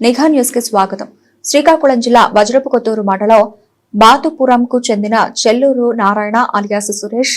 నిఘా న్యూస్కి స్వాగతం. శ్రీకాకుళం జిల్లా వజ్రపు కొత్తూరు మండలం బాతుపురంకు చెందిన చెల్లూరు నారాయణ అలియాస్ సురేష్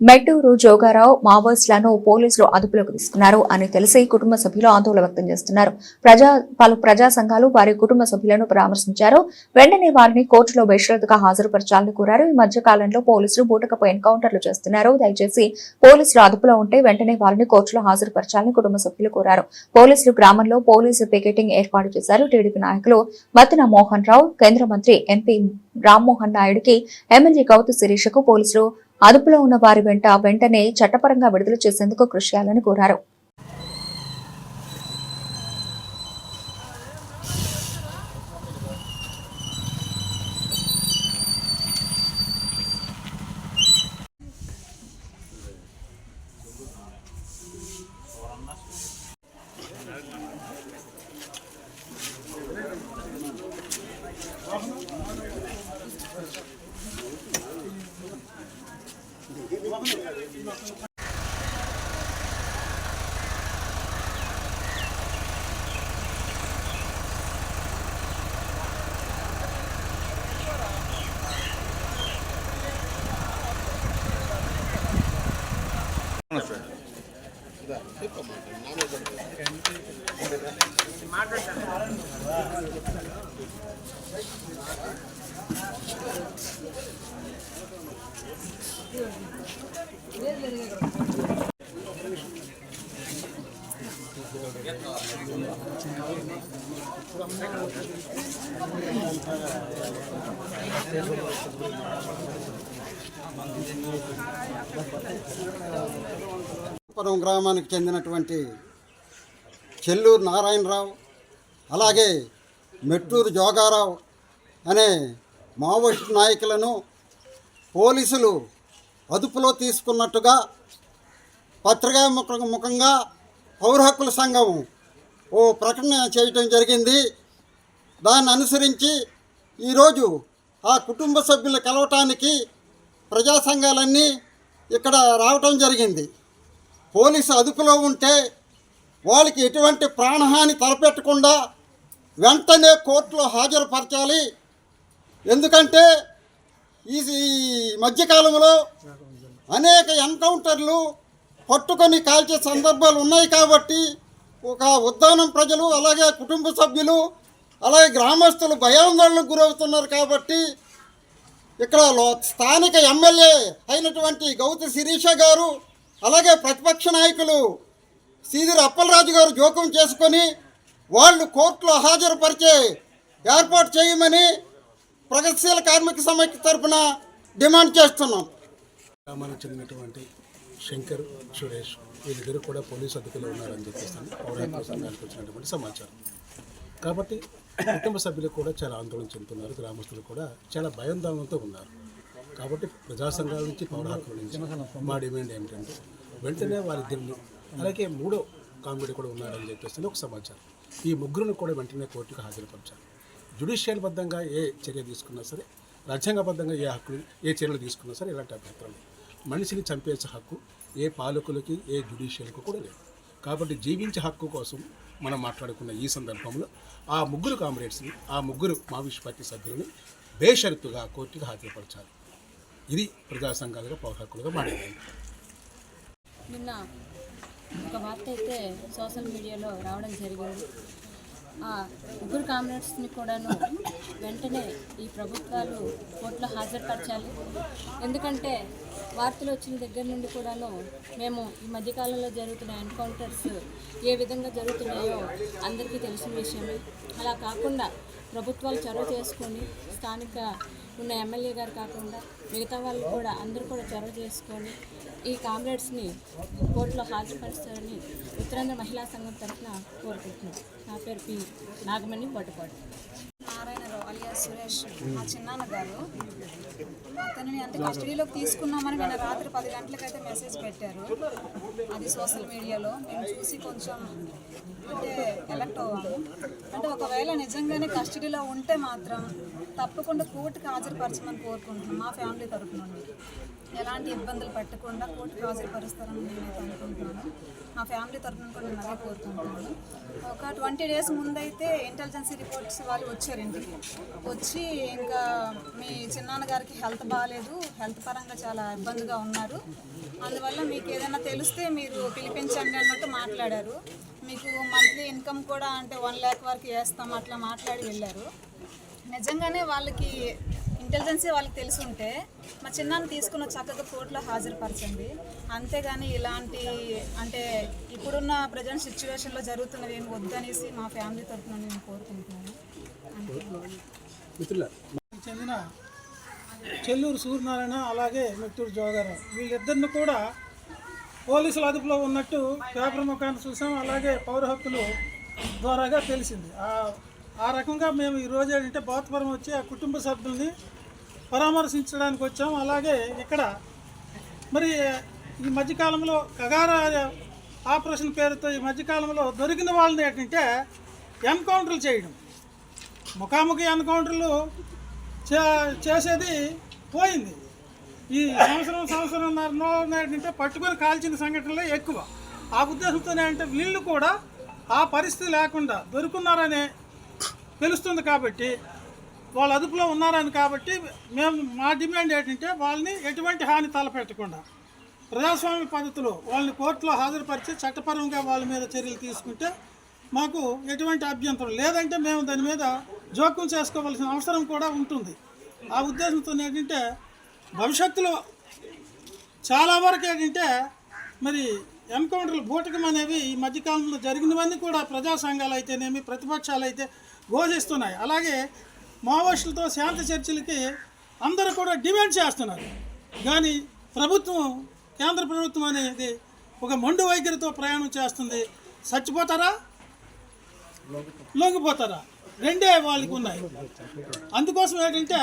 మెట్టూరు జోగారావు మావోయిస్టులను పోలీసులు అదుపులోకి తీసుకున్నారు అని తెలిసి కుటుంబ సభ్యులు ఆందోళన వ్యక్తం చేస్తున్నారు. ప్రజా పలు ప్రజా సంఘాలు వారి కుటుంబ సభ్యులను పరామర్శించారు. వెంటనే వారిని కోర్టులో బహిష్కృతగా హాజరుపరచాలని కోరారు. ఈ మధ్య కాలంలో పోలీసులు బూటకపు ఎన్కౌంటర్లు చేస్తున్నారు. దయచేసి పోలీసులు అదుపులో ఉంటే వెంటనే వారిని కోర్టులో హాజరుపరచాలని కుటుంబ సభ్యులు కోరారు. పోలీసులు గ్రామంలో పోలీసు పికెటింగ్ ఏర్పాటు చేశారు. టీడీపీ నాయకులు మతిన మోహన్ రావు కేంద్ర మంత్రి ఎంపీ రామ్మోహన్ నాయుడుకి ఎమ్మెల్యే గౌతు శిరీషకు పోలీసులు అదుపులో ఉన్న వారి వెంట వెంటనే చట్టపరంగా విడుదల చేసేందుకు కృషి చేయాలని కోరారు. చూడండి పురం గ్రామానికి చెందినటువంటి చెల్లూరు నారాయణరావు అలాగే మెట్టూరు జోగారావు అనే మావోయిస్ట్ నాయకులను పోలీసులు అదుపులో తీసుకున్నట్టుగా పత్రికా ముఖ ముఖంగా పౌర హక్కుల సంఘం ఓ ప్రకటన చేయటం జరిగింది. దాన్ని అనుసరించి ఈరోజు ఆ కుటుంబ సభ్యులు కలవటానికి ప్రజా సంఘాలన్నీ ఇక్కడ రావటం జరిగింది. పోలీసు అదుపులో ఉంటే వాళ్ళకి ఎటువంటి ప్రాణహాని తలపెట్టకుండా వెంటనే కోర్టులో హాజరుపరచాలి. ఎందుకంటే ఈ ఈ మధ్యకాలంలో అనేక ఎన్కౌంటర్లు పట్టుకొని కాల్చే సందర్భాలు ఉన్నాయి కాబట్టి ఒక ఉద్దానం ప్రజలు అలాగే కుటుంబ సభ్యులు అలాగే గ్రామస్తులు భయాందోళనకు గురవుతున్నారు కాబట్టి ఇక్కడ స్థానిక ఎమ్మెల్యే అయినటువంటి గౌతి శిరీష గారు అలాగే ప్రతిపక్ష నాయకులు సీదిరి అప్పలరాజు గారు జోక్యం చేసుకొని వాళ్ళు కోర్టులో హాజరుపరిచే ఏర్పాటు చేయమని ప్రగతిశీల కార్మిక సమైక్య తరఫున డిమాండ్ చేస్తున్నాం. గ్రామానికి చెందినటువంటి శంకర్ సురేష్ వీళ్ళిద్దరు కూడా పోలీసు అధికారులు ఉన్నారని చెప్పేసి పౌరాత్మ సంఘానికి వచ్చినటువంటి సమాచారం. కాబట్టి కుటుంబ సభ్యులు కూడా చాలా ఆందోళన చెందుతున్నారు గ్రామస్తులు కూడా చాలా భయాందోళనతో ఉన్నారు. కాబట్టి ప్రజా సంఘాల నుంచి పౌర హక్కుల నుంచి మా డిమాండ్ ఏమిటంటే వెంటనే వారిద్దరిని అలాగే మూడో కామెడీ కూడా ఉన్నారని చెప్పేసి ఒక సమాచారం. ఈ ముగ్గురును కూడా వెంటనే కోర్టుకు హాజరుపరచాలి. జ్యుడిషియల్ బద్ధంగా ఏ చర్య తీసుకున్నా సరే రాజ్యాంగబద్ధంగా ఏ హక్కులు ఏ చర్యలు తీసుకున్నా సరే ఇలాంటి అభ్యంతరం మనిషిని చంపేసే హక్కు ఏ పాలకులకి ఏ జ్యుడిషియల్కి కూడా లేదు. కాబట్టి జీవించే హక్కు కోసం మనం మాట్లాడుకున్న ఈ సందర్భంలో ఆ ముగ్గురు కామ్రేడ్స్ని ఆ ముగ్గురు మావిష్ పార్టీ సభ్యులని బేషరతుగా కోర్టుకు హాజరుపరచాలి. ఇది ప్రజా సంఘాలుగా పౌర హక్కులుగా నిన్న ఒక వార్త అయితే సోషల్ మీడియాలో రావడం జరిగింది. ఆ ముగ్గురు కామ్రేడ్స్ని కూడాను వెంటనే ఈ ప్రభుత్వాలు కోర్టులో హాజరుపరచాలి. ఎందుకంటే వార్తలు వచ్చిన దగ్గర నుండి కూడాను మేము ఈ మధ్యకాలంలో జరుగుతున్న ఎన్కౌంటర్స్ ఏ విధంగా జరుగుతున్నాయో అందరికీ తెలిసిన విషయమే. అలా కాకుండా ప్రభుత్వాలు చొరవ చేసుకొని స్థానిక ఉన్న ఎమ్మెల్యే గారు కాకుండా మిగతా వాళ్ళు కూడా అందరూ కూడా చొరవ చేసుకొని ఈ కామ్రేడ్స్ని కోర్టులో హాజరుపరుస్తారని ఉత్తరాంధ్ర మహిళా సంఘం తరఫున కోరుకుంటున్నాను నా పేరు పి నాగమణి బొట్టపాడు నారాయణరావు అలియా సురేష్ మా చిన్నాన్న గారు. అతనిని అంటే కస్టడీలోకి తీసుకున్నామని నిన్న రాత్రి పది గంటలకైతే మెసేజ్ పెట్టారు. అది సోషల్ మీడియాలో మేము చూసి కొంచెం అంటే ఎలక్ట్ అవ్వాము. అంటే ఒకవేళ నిజంగానే కస్టడీలో ఉంటే మాత్రం తప్పకుండా కోర్టుకు హాజరుపరచమని కోరుకుంటున్నాం మా ఫ్యామిలీ తరపు నుండి ఎలాంటి ఇబ్బందులు పెట్టకుండా కోర్టుకు హాజరుపరుస్తారని నేనైతే అనుకుంటున్నాను. మా ఫ్యామిలీ తరపు నుండి కూడా నేను అదే కోరుకుంటున్నాను. ఒక ట్వంటీ డేస్ ముందైతే ఇంటెలిజెన్సీ రిపోర్ట్స్ వాళ్ళు వచ్చారు ఇంటికి వచ్చి ఇంకా మీ చిన్నాన్నగారికి హెల్త్ బాగాలేదు హెల్త్ పరంగా చాలా ఇబ్బందిగా ఉన్నారు. అందువల్ల మీకు ఏదైనా తెలిస్తే మీరు పిలిపించండి అన్నట్టు మాట్లాడారు. మీకు మంత్లీ ఇన్కమ్ కూడా అంటే వన్ ల్యాక్ వరకు వేస్తాం అట్లా మాట్లాడి వెళ్ళారు. నిజంగానే వాళ్ళకి ఇంటెలిజెన్సీ వాళ్ళకి తెలిసి ఉంటే మా చిన్నాన్న తీసుకున్న చక్కగా కోర్టులో హాజరుపరచండి. అంతేగాని ఇలాంటి అంటే ఇప్పుడున్న ప్రజెంట్ సిచ్యువేషన్లో జరుగుతున్నది ఏమి వద్దనేసి మా ఫ్యామిలీ తరఫున నేను కోరుకుంటున్నాను. చెందిన చెల్లూరు సూర్యనారాయణ అలాగే మెట్టూరు జోగారావు వీళ్ళిద్దరిని కూడా పోలీసుల అదుపులో ఉన్నట్టు పేపర్ ముఖాన్ని చూసాం. అలాగే పౌర హక్కులు ద్వారాగా తెలిసింది. ఆ రకంగా మేము ఈరోజు ఏంటంటే బాత్పురం వచ్చి ఆ కుటుంబ సభ్యుల్ని పరామర్శించడానికి వచ్చాం. అలాగే ఇక్కడ మరి ఈ మధ్యకాలంలో కగారా ఆపరేషన్ పేరుతో ఈ మధ్యకాలంలో దొరికిన వాళ్ళని ఏంటంటే ఎన్కౌంటర్లు చేయడం. ముఖాముఖి ఎన్కౌంటర్లు చే చేసేది పోయింది. ఈ సంవత్సరం సంవత్సరం ఏంటంటే పట్టుకొని కాల్చిన సంఘటనలే ఎక్కువ. ఆ ఉద్దేశంతోనే అంటే వీళ్ళు కూడా ఆ పరిస్థితి లేకుండా దొరుకున్నారనే తెలుస్తుంది కాబట్టి వాళ్ళ అదుపులో ఉన్నారని కాబట్టి మేము మా డిమాండ్ ఏంటంటే వాళ్ళని ఎటువంటి హాని తలపెట్టకుండా ప్రజాస్వామ్య పద్ధతిలో వాళ్ళని కోర్టులో హాజరుపరిచి చట్టపరంగా వాళ్ళ మీద చర్యలు తీసుకుంటే మాకు ఎటువంటి అభ్యంతరం లేదంటే మేము దాని మీద జోక్యం చేసుకోవాల్సిన అవసరం కూడా ఉంటుంది. ఆ ఉద్దేశంతో ఏంటంటే భవిష్యత్తులో చాలా వరకు ఏంటంటే మరి ఎన్కౌంటర్లు బూటకం అనేవి ఈ మధ్యకాలంలో జరిగినవన్నీ కూడా ప్రజా సంఘాలు అయితేనేమి ప్రతిపక్షాలు అయితే ఘోషిస్తున్నాయి. అలాగే మావోయిస్టులతో శాంతి చర్చలకి అందరూ కూడా డిమాండ్ చేస్తున్నారు. కానీ ప్రభుత్వం కేంద్ర ప్రభుత్వం అనేది ఒక మొండు వైఖరితో ప్రయాణం చేస్తుంది. చచ్చిపోతారా? లొంగిపోతారా? రెండే వాళ్ళకి ఉన్నాయి. అందుకోసం ఏంటంటే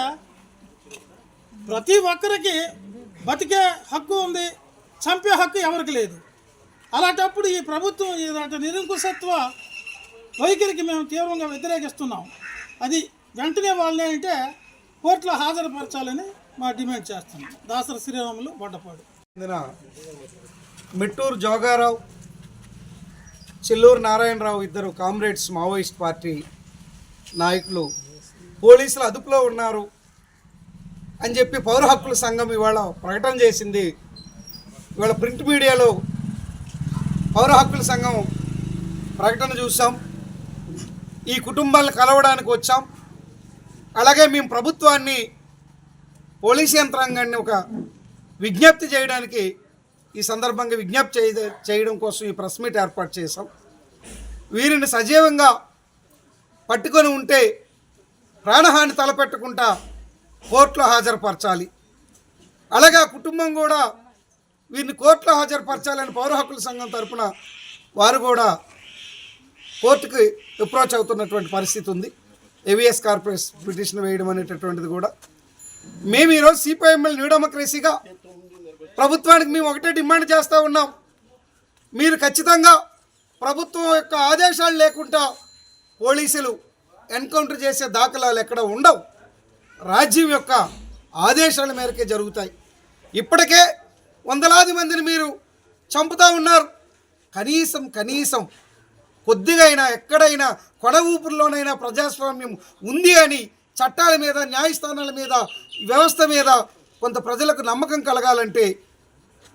ప్రతి ఒక్కరికి బతికే హక్కు ఉంది చంపే హక్కు ఎవరికి లేదు. అలాంటప్పుడు ఈ ప్రభుత్వం ఇలాంటి నిరంకుశత్వ వైఖరికి మేము తీవ్రంగా వ్యతిరేకిస్తున్నాం. అది వెంటనే వాళ్ళని అంటే కోర్టులో హాజరుపరచాలని మా డిమాండ్ చేస్తున్నాం. దాసరి శ్రీరాములు బొడ్డపాడు. మిట్టూరు జోగారావు చెల్లూరు నారాయణరావు ఇద్దరు కామ్రేడ్స్ మావోయిస్ట్ పార్టీ నాయకులు పోలీసులు అదుపులో ఉన్నారు. అని చెప్పి పౌర హక్కుల సంఘం ఇవాళ ప్రకటన చేసింది. ఇవాళ ప్రింట్ మీడియాలో పౌర హక్కుల సంఘం ప్రకటన చూసాం. ఈ కుటుంబాలను కలవడానికి వచ్చాం. అలాగే మేము ప్రభుత్వాన్ని పోలీస్ యంత్రాంగాన్ని ఒక విజ్ఞప్తి చేయడానికి ఈ సందర్భంగా విజ్ఞప్తి చేయ చేయడం కోసం ఈ ప్రెస్ మీట్ ఏర్పాటు చేశాం. వీరిని సజీవంగా పట్టుకొని ఉంటే ప్రాణహాని తలపెట్టకుండా కోర్టులో హాజరుపరచాలి. అలాగే ఆ కుటుంబం కూడా వీరిని కోర్టులో హాజరుపరచాలని పౌర హక్కుల సంఘం తరఫున వారు కూడా కోర్టుకి అప్రోచ్ అవుతున్నటువంటి పరిస్థితి ఉంది. ఏవిఎస్ కార్పొరేషన్ పిటిషన్ వేయడం అనేటటువంటిది కూడా. మేము ఈరోజు సిపిఐఎంఎల్ న్యూ డెమోక్రసీగా ప్రభుత్వానికి మేము ఒకటే డిమాండ్ చేస్తూ ఉన్నాం. మీరు ఖచ్చితంగా ప్రభుత్వం యొక్క ఆదేశాలు లేకుండా పోలీసులు ఎన్కౌంటర్ చేసే దాఖలాలు ఎక్కడ ఉండవు. రాజ్యం యొక్క ఆదేశాల మేరకే జరుగుతాయి. ఇప్పటికే వందలాది మందిని మీరు చంపుతూ ఉన్నారు. కనీసం కనీసం కొద్దిగా అయినా ఎక్కడైనా కొడ ఊపిరిలోనైనా ప్రజాస్వామ్యం ఉంది అని చట్టాల మీద న్యాయస్థానాల మీద వ్యవస్థ మీద కొంత ప్రజలకు నమ్మకం కలగాలంటే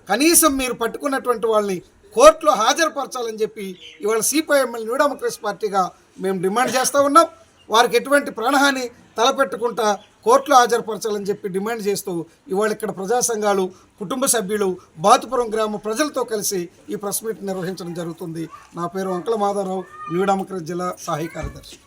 కనీసం మీరు పట్టుకున్నటువంటి వాళ్ళని కోర్టులో హాజరుపరచాలని చెప్పి ఇవాళ సిపిఐఎంఎల్ న్యూ డెమోక్రసీ పార్టీగా మేము డిమాండ్ చేస్తూ ఉన్నాం. వారికి ఎటువంటి ప్రాణహాని తలపెట్టుకుంటా కోర్టులో హాజరుపరచాలని చెప్పి డిమాండ్ చేస్తూ ఇవాళ ఇక్కడ ప్రజా సంఘాలు కుటుంబ సభ్యులు బాతుపురం గ్రామ ప్రజలతో కలిసి ఈ ప్రెస్ మీట్ నిర్వహించడం జరుగుతుంది. నా పేరు అంకల మాధవరావు న్యూ జిల్లా సహాయ కార్యదర్శి.